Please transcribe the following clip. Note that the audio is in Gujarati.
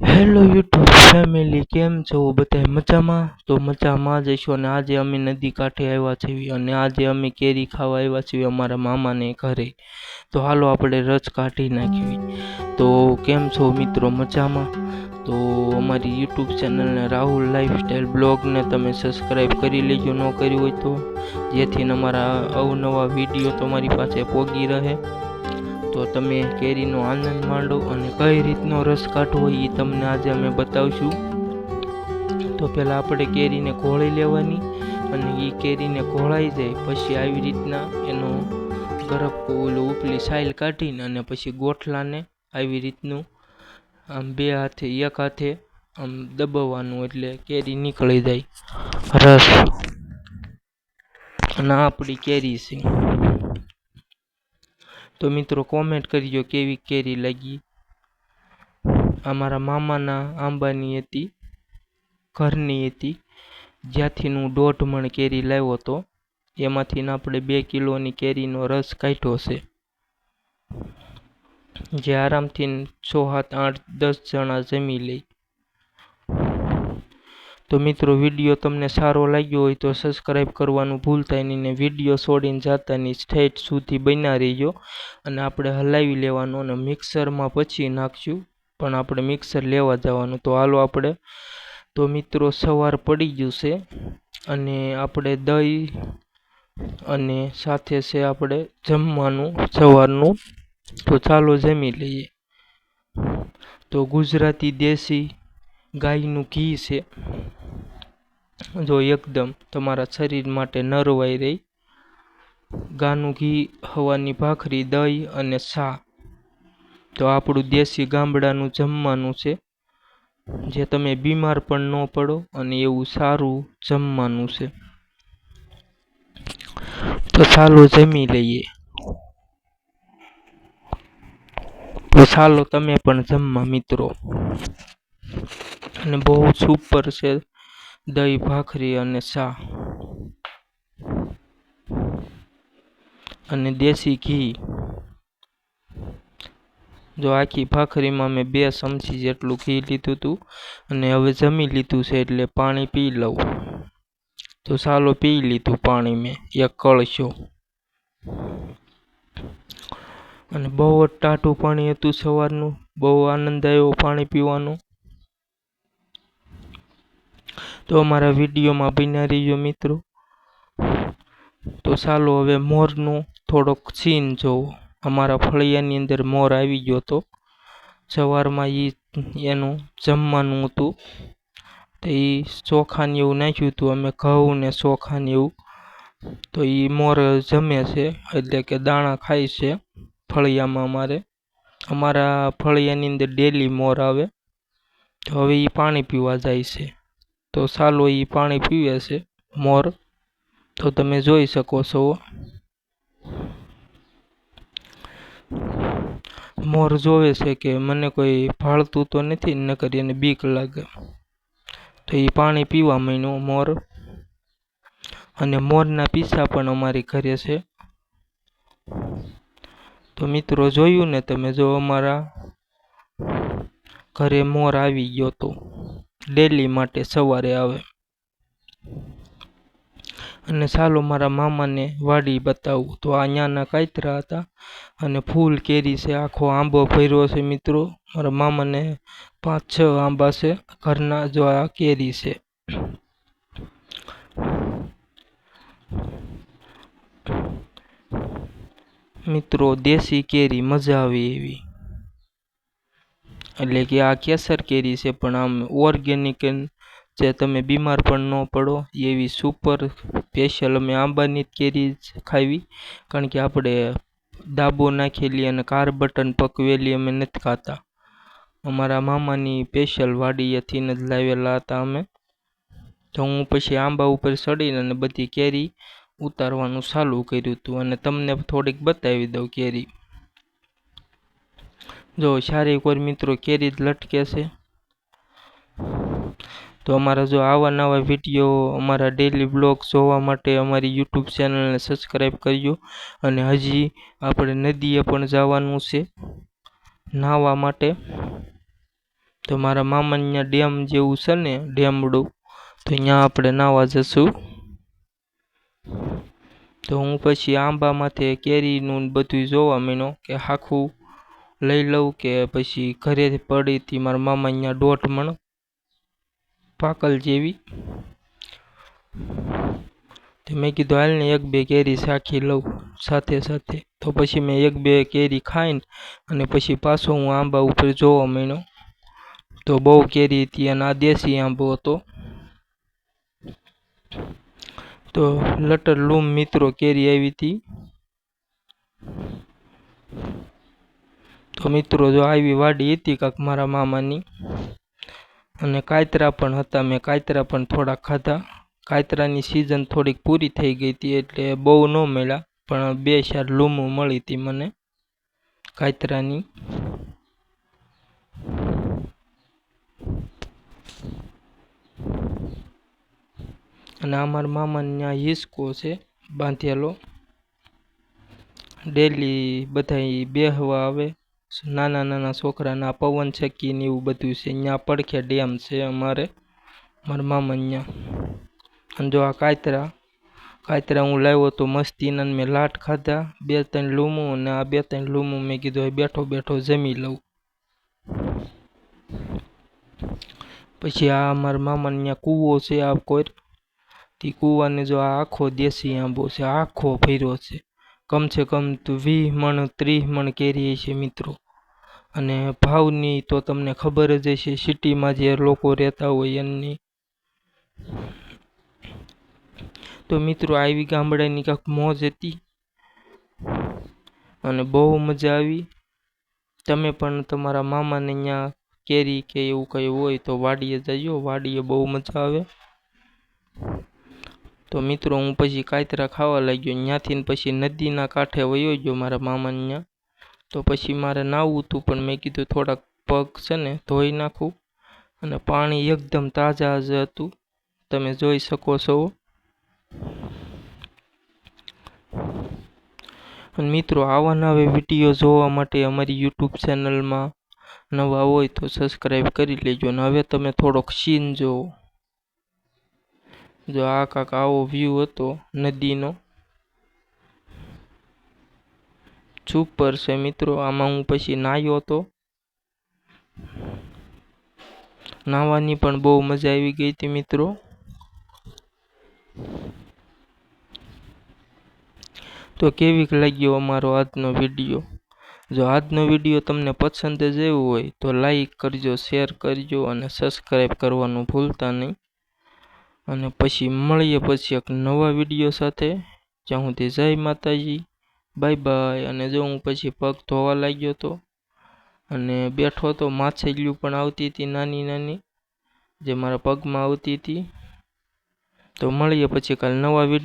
હેલો યુટ્યુબ ફેમિલી કેમ છો? બધા મજામાં? તો મજામાં જ હશો અને આજે અમે નદી કાંઠે આવ્યા છીએ અને આજે અમે કેરી ખાવા આવ્યા છીએ અમારા મામાને ઘરે. તો હાલો આપણે રસ કાઢી નાખવી તો કેમ છો મિત્રો? મજામાં? તો અમારી યુટ્યુબ ચેનલને રાહુલ લાઈફસ્ટાઈલ બ્લોગને તમે સબસ્ક્રાઈબ કરી લેજો, ન કર્યું હોય તો. જેથી અમારા અવનવા વીડિયો તમારી પાસે પોગી રહે. તો તમે કેરીનો આનંદ માંડો અને કઈ રીતનો રસ કાઢવો એ તમને આજે અમે બતાવશું. તો પહેલાં આપણે કેરીને ઘોળી લેવાની અને એ કેરીને ઘોળાઈ જાય. પછી આવી રીતના એનો ગરબ ઓલું ઉપલી સાઇલ કાઢીને અને પછી ગોઠલાને આવી રીતનું આમ બે હાથે, એક હાથે આમ દબાવવાનું એટલે કેરી નીકળી જાય. રસ. અને આપણી કેરી છે. તો મિત્રો કોમેન્ટ કરજો કેવી કેરી લાગી. અમારા મામાના આંબાની હતી, ઘરની હતી, જ્યાંથી હું દોઢ મણ કેરી લાવ્યો હતો, એમાંથી આપણે બે કિલોની કેરીનો રસ કાઢ્યો છે. જે આરામથી છ, સાત, આઠ, દસ જણા જમી લે. તો મિત્રો વીડિયો તમને સારો લાગ્યો હોય તો સબસ્ક્રાઈબ કરવાનું ભૂલતા નહીં ને વીડિયો છોડીને જતા નહીં સ્ટેટ સુધી બન્યા રહીજો. અને આપણે હલાવી લેવાનું અને મિક્સરમાં પછી નાખશું, પણ આપણે મિક્સર લેવા જવાનું. તો હાલો આપણે, તો મિત્રો, સવાર પડી ગયું છે અને આપણે દહીં અને સાથે છે આપણે જમવાનું, સવારનું. તો ચાલો જમી લઈએ. તો ગુજરાતી દેશી ગાયનું ઘી છે. જો એકદમ તમારા શરીર માટે નરવાઈ રહી. ગાનું ઘી હવાની ભાખરી, દહીં અને શા. તો આપણું દેશી ગામડાનું જમવાનું છે. જે તમે બીમાર પણ ન પડો અને એવું સારું જમવાનું છે. તો ચાલો જમી લઈએ. તો ચાલો તમે પણ જમવા મિત્રો. અને બહુ સુપર છે દહીં, ભાખરી અને ચા. અને દેશી ઘી. જો આખી ભાખરીમાં મેં બે ચમચી જેટલું ઘી લીધું હતું અને હવે જમી લીધું છે એટલે પાણી પી લઉં. તો ચાલો પી લીધું પાણી મેં, એક કળશો. અને બહુ જ ટાટું પાણી હતું સવારનું, બહુ આનંદ આવ્યો પાણી પીવાનું. તો અમારા વિડીયોમાં બન્યા રહીજો મિત્રો. તો ચાલો હવે મોરનું થોડોક સીન જોવો. અમારા ફળિયાની અંદર મોર આવી ગયો હતો. સવારમાં એ એનું જમવાનું હતું. તો એ ચોખાને એવું નાખ્યું હતું, અમે ઘઉં ને ચોખાને એવું. તો એ મોર જમે છે, એટલે કે દાણા ખાય છે ફળિયામાં અમારે. અમારા ફળિયાની અંદર ડેલી મોર આવે. તો હવે એ પાણી પીવા જાય છે. તો સાલો એ પાણી પીવે છે, મોર. તો તમે જોઈ શકો છો. મોર જોવે છે કે મને કોઈ ભાળતું તો નથી, નકર એને બીક લાગે. તો એ પાણી પીવા માંડ્યું મોર. અને મોરના પીસા પણ અમારી ઘરે છે. તો મિત્રો જોયું ને તમે, જો અમારા ઘરે મોર આવી ગયો તો. ડેલી માટે સવારે આવે. અને ચાલો મારા મામાને વાડી બતાવું. તો આ ત્યાંના કાતરા હતા અને ફૂલ કેરી છે. આખો આંબો ભર્યો છે મિત્રો. મારા મામાને પાંચ છ આંબા છે. ઘરના જો આ કેરી છે. મિત્રો, દેશી કેરી મજા આવે એવી. એટલે કે આ કેસર કેરી છે, પણ આમ ઓર્ગેનિક જે તમે બીમાર પણ ન પડો, એવી સુપર સ્પેશિયલ અમે આંબાની જ કેરી જ ખાવી. કારણ કે આપણે ડાબો નાખેલી અને કાર બટન પકવેલી અમે નથી ખાતા. અમારા મામાની સ્પેશિયલ વાડીએથી જ લાવેલા હતા અમે. તો હું પછી આંબા ઉપર ચડીને અને બધી કેરી ઉતારવાનું ચાલુ કર્યું હતું. અને તમને થોડીક બતાવી દઉં કેરી. જો શારીરિક કોઈ મિત્રો કેરી જ લટકે છે, તો અમારા જો આવા નવા વીડિયો, અમારા ડેલી બ્લોગ જોવા માટે અમારી યુટ્યુબ ચેનલને સબસ્ક્રાઈબ કરજો. અને હજી આપણે નદીએ પણ જવાનું છે, નાહવા માટે. તો મારા મામાને ડેમ જેવું છે ને, ડેમડું, તો ત્યાં આપણે નાહવા જશું. તો હું પછી આંબામાંથી કેરીનું બધું જોવા મીનો કે આખું લઈ લઉં કે પછી ઘરે પડી હતી મારા મામા અહીંયા દોઢ મણ, પાકલ જેવી. તો મેં કીધું, હાલ ને એક બે કેરી શાખી લઉં સાથે સાથે. તો પછી મેં એક બે કેરી ખાઈને અને પછી પાછો હું આંબા ઉપર જોવા માંડ્યો. તો બહુ કેરી હતી અને આ દેશી આંબો હતો. તો લટર લૂમ મિત્રો કેરી આવી હતી. તો મિત્રો, જો આવી વાડી હતી કાંક મારા મામાની, અને કાયતરા પણ હતા, મેં કાયતરા પણ થોડા ખાધા. કાયતરાની સિઝન થોડીક પૂરી થઈ ગઈ હતી, એટલે બહુ ન મળ્યા, પણ બે ચાર લૂમો મળી હતી મને કાયતરાની. અને અમારા મામાને ત્યાં હિસકો છે, બાંધેલો. ડેલી બધા બેહવા આવે. નાના નાના છોકરાના પવન ચક્કી ને એવું બધું છે. અહીંયા પડખે ડેમ છે અમારે, મારા મામા અહીંયા અને જો આ કાયતરા કાયતરા હું લાવ્યો તો મસ્તીના મેં લાટ ખાધા, બે ત્રણ લૂમો અને આ બે ત્રણ લૂમો મેં કીધું બેઠો બેઠો, જમી લઉં. પછી આ અમારા મામાને ત્યાં કૂવો છે આ કોઈ તે કૂવાને જો આ આખો દેશી આંબો છે, આખો ભર્યો છે. કમસે કમ તો વીસ મણ, ત્રીસ મણ કેરી છે મિત્રો. અને ભાવની તો તમને ખબર જ હશે, સિટીમાં જે લોકો રહેતા હોય એમની. તો મિત્રો, આવી ગામડાની કાંક મોજ હતી? અને બહુ મજા આવી? તમે પણ તમારા મામાને અહીંયા કેરી કે એવું કંઈ હોય તો વાડીએ જજો, વાડીએ બહુ મજા આવે. તો મિત્રો, હું પછી કાયતરા ખાવા લાગ્યો. ત્યાંથી પછી નદીના કાંઠે વયો ગયો મારા મામાને ત્યાં તો પછી મારે નાહવું હતું, પણ મેં કીધું થોડાક પગ છે ને ધોઈ નાખું અને પાણી એકદમ તાજા જ હતું. તમે જોઈ શકો છો. અને મિત્રો, આવા નવા વીડિયો જોવા માટે અમારી યુટ્યુબ ચેનલમાં નવા હોય તો સબસ્ક્રાઈબ કરી લેજો અને હવે તમે થોડોક સીન જુઓ. જો આ કાંક આવો વ્યૂ હતો નદીનો. સુપર છે મિત્રો. આમાં હું પછી નાહ્યો હતો. નાહવાની પણ બહુ મજા આવી ગઈ હતી મિત્રો. તો કેવીક લાગ્યો અમારો આજનો વીડિયો? જો આજનો વીડિયો તમને પસંદ જ આવ્યો હોય તો લાઈક કરજો, શેર કરજો અને સબસ્ક્રાઈબ કરવાનું ભૂલતા નહીં. અને પછી મળીએ પછી એક નવા વીડિયો સાથે. જ્યાં સુધી જય માતાજી. Bye bye. અને જો હું પછી પગ ધોવા લાગ્યો હતો અને બેઠો તો માછલીઓ પણ આવતી હતી નાની નાની, જે મારા પગમાં આવતી હતી. તો મળીએ પછી કાલ નવા વીડિયો